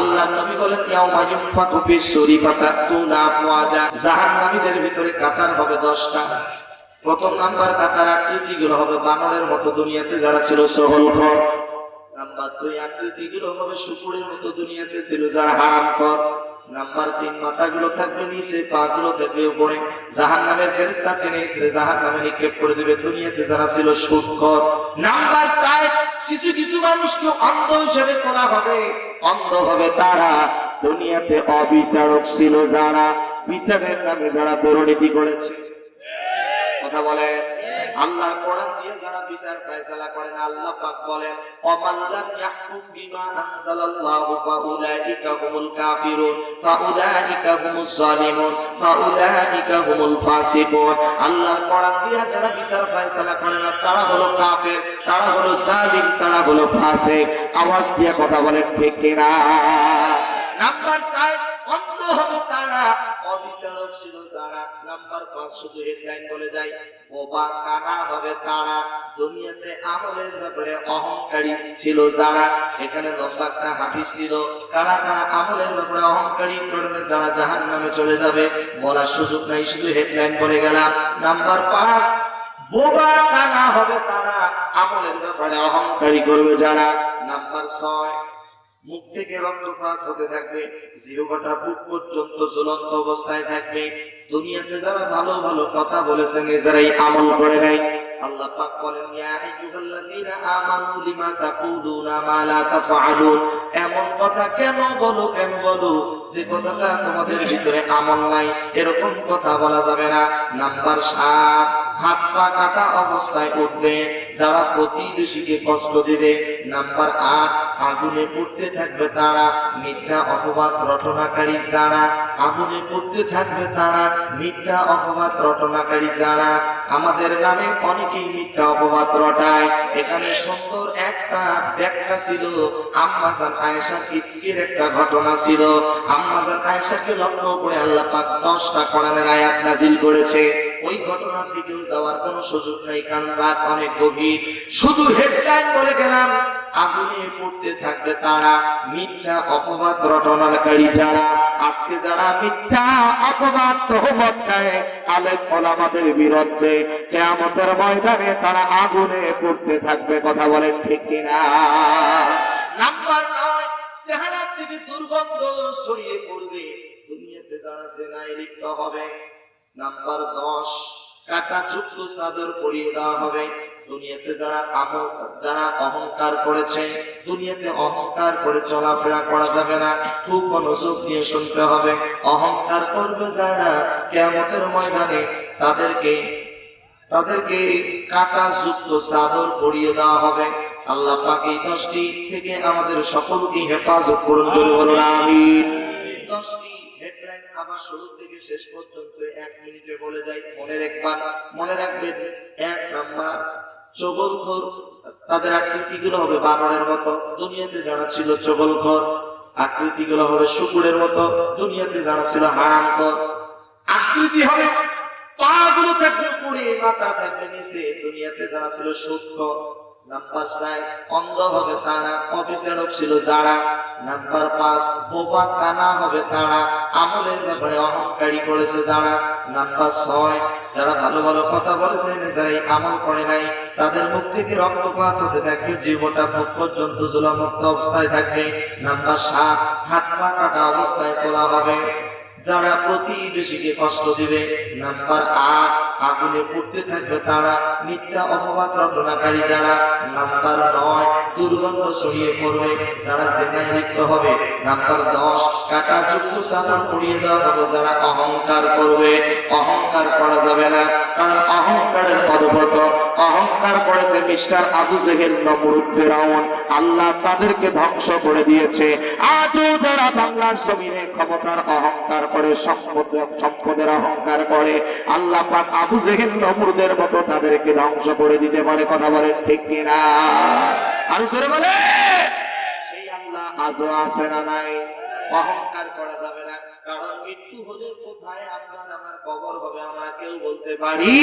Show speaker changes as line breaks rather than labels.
আল্লাহ নবী বলেন, ইয়াউমা ইউনফাকু ফিস-সূরি ফাতাতুনা আফওয়াজা। জাহান্নামীদের ভিতরে কাতার হবে 10টা প্রথম নাম্বার কাতার আকৃতি গুলো হবে বানরের মতো দুনিয়াতে যারা ছিল সহল ঘর। নাম্বার দুই আকৃতি গুলো হবে শুকুরের মতো দুনিয়াতে ছিল যারা হারাম কর নাম্বার তিন, মাথাগুলো থাকবে নিচে পা গুলো থাকবে উপরে। জাহান নামের ফেরেস্তা টেনে ইসরে জাহান নামে নিক্ষেপ করে দেবে দুনিয়াতে যারা ছিল সুদখর নাম্বার চার, কিছু কিছু মানুষকে অন্ধ হিসেবে করা হবে। অন্ধ হবে তারা দুনিয়াতে অবিচারক ছিল যারা বিচারের নামে যারা দুর্নীতি করেছে। কথা বলে আল্লাহর কোরআন দিয়ে যারা বিচার, ফয়সালা করেন আল্লাহ পাক বলেন অমাল্লাম ইয়াহকুম বিমা আনসালাল্লাহু ফাউলাইকা হুমুল কাফিরুন, ফাউলাইকা হুমুজ জালিমুন, ফাউলাইকা হুমুল ফাসিকুন। আল্লাহর কোরআন দিয়ে যারা বিচার, ফয়সালা করে না, তারা হলো কাফের, তারা হলো জালিম, তারা হলো ফাসিক। আওয়াজ দিয়ে কথা বলেন, ঠিক কিনা? নাম্বার 5 অন্ধ হবে তারা কারা আমলের ব্যাপারে অহংকারী করবে যারা জাহান নামে চলে যাবে? বলার সুযোগ নাই, শুধু হেডলাইন বলে গেলাম। নাম্বার পাঁচ, বোবা কানা হবে তারা? আমলের ব্যাপারে অহংকারী করবে যারা। নাম্বার ছয় মুখ থেকে রক্তপাত হতে থাকবে, জিহ্বাটা বুক পর্যন্ত জ্বলন্ত অবস্থায় থাকবে। দুনিয়াতে যারা ভালো ভালো কথা বলেছেন এজারাই আমল করে নাই আল্লাহ পাক বলেন, ইয়া আইয়ুহাল্লাযীনা আমানু লিমা তাকুলুনা মা লা তাফআলুন? এমন কথা কেন বলো কেন বলো? যে কথাটা তোমাদের ভিতরে আমল নাই, এরকম কথা বলা যাবে না। নাম্বার 7 হাত পা কাটা অবস্থায় উঠবে। যারা প্রতিবেশীকে কষ্ট দিবে, নাম্বার আট, আগুনে পড়তে থাকবে তারা, মিথ্যা অপবাদ রটনাকারী যারা, আগুনে পড়তে থাকবে তারা, মিথ্যা অপবাদ রটনাকারী যারা। আমাদের নামে অনেকেই মিথ্যা অপবাদ রটায়। এখানে সুন্দর একটা ব্যাখ্যা ছিল, আম্মাজান আয়েশা ইফকির একটা ঘটনা ছিল। আম্মাজান আয়েশাকে লক্ষ্য করে আল্লাহ পাক দশটা কোরআনের আয়াত নাজিল করেছে। ওই ঘটনার দিকেও যাওয়ার কোনো সুযোগ নাই, কারণ রাত অনেক গভীর। শুধু হেডলাইন বলে গেলাম, আগুনে পড়তে থাকবে তারা, মিথ্যা অপবাদ যারা। আজকে যারা মিথ্যা অপবাদ, তহমত বিরুদ্ধে, কেয়ামতের ময়দানে তারা আগুনে পড়তে থাকবে, কথা বলেন ঠিক কিনা? নাম্বার নয় থেকে দুর্গন্ধ ছড়িয়ে পড়বে। দুনিয়াতে যারা জেনায় লিপ্ত হবে নাম্বার দশ কাটা যুক্ত চাদর পরিয়ে দেওয়া হবে। দুনিয়াতে যারা যারা অহংকার করেছে, দুনিয়াতে অহংকার করে চলাফেরা করা যাবে না। খুব মনোযোগ দিয়ে শুনতে হবে। অহংকার করবে যারা কেমতের ময়দানে, তাদেরকে তাদেরকে কাটা যুক্ত চাদর পরিয়ে দেওয়া হবে। আল্লাহ পাক দশটি থেকে আমাদের সকলকে হেফাজত করুন। দশটি আমার শুরু থেকে শেষ পর্যন্ত এক মিনিটে বলে মনে মনে রাখবেন, এক নাম্বার তাদের হবে বানরের মতো, দুনিয়াতে যারা ছিল চগলখোর আকৃতিগুলো হবে শুকুরের মতো, দুনিয়াতে যারা ছিল হারামখোর। আকৃতি হবে পা গুলো থাকবে পুড়ে মাথা থাকবে নিচে, দুনিয়াতে যারা ছিল সূক্ষ্ম। নাম্বার অন্ধ হবে তারা অবিচারক ছিল যারা। নাম্বার পাঁচ বোবা কানা হবে তারা, আমলের ব্যাপারে অহংকারী করেছে যারা। নাম্বার ছয়, যারা ভালো ভালো কথা বলেছে যারা আমল করে নাই। তাদের মুখ থেকে রক্তপাত হতে থাকবে জীবনটা মুখ পর্যন্ত জুলামুক্ত অবস্থায় থাকবে নাম্বার সাত, হাত পা কাটা অবস্থায় তোলা হবে। যারা প্রতিবেশীকে কষ্ট দিবে। নাম্বার আট আগুনে পড়তে থাকবে তারা। মিথ্যা অপবাদ রটনাকারী যারা। নাম্বার নয়, দুর্গন্ধ ছড়িয়ে পড়বে, যারা সেনায় লিপ্ত হবে। নাম্বার দশ, কাটা যুক্ত সাধন পড়িয়ে দেওয়া হবে, যারা অহংকার করবে। অহংকার করা যাবে না, কারণ অহংকারের পদপত অহংকার করেছে মিস্টার আবু জেহেল নমরুদ আল্লাহ তাদেরকে ধ্বংস করে দিয়েছে। আজও যারা বাংলার জমিনে ক্ষমতার অহংকার করে, সম্পদ সম্পদের অহংকার করে, আল্লাহ পাক আবু জেহেল নমরুদের মতো তাদেরকে ধ্বংস করে দিতে পারে। কথা বলেন ঠিক কিনা? আর করে বলে সেই আল্লাহ আজও আছে না নাই? অহংকার করা যাবে না। কারণ মৃত্যু হলে কোথায় আপনার আমার কবর হবে আমরা কেউ বলতে পারি?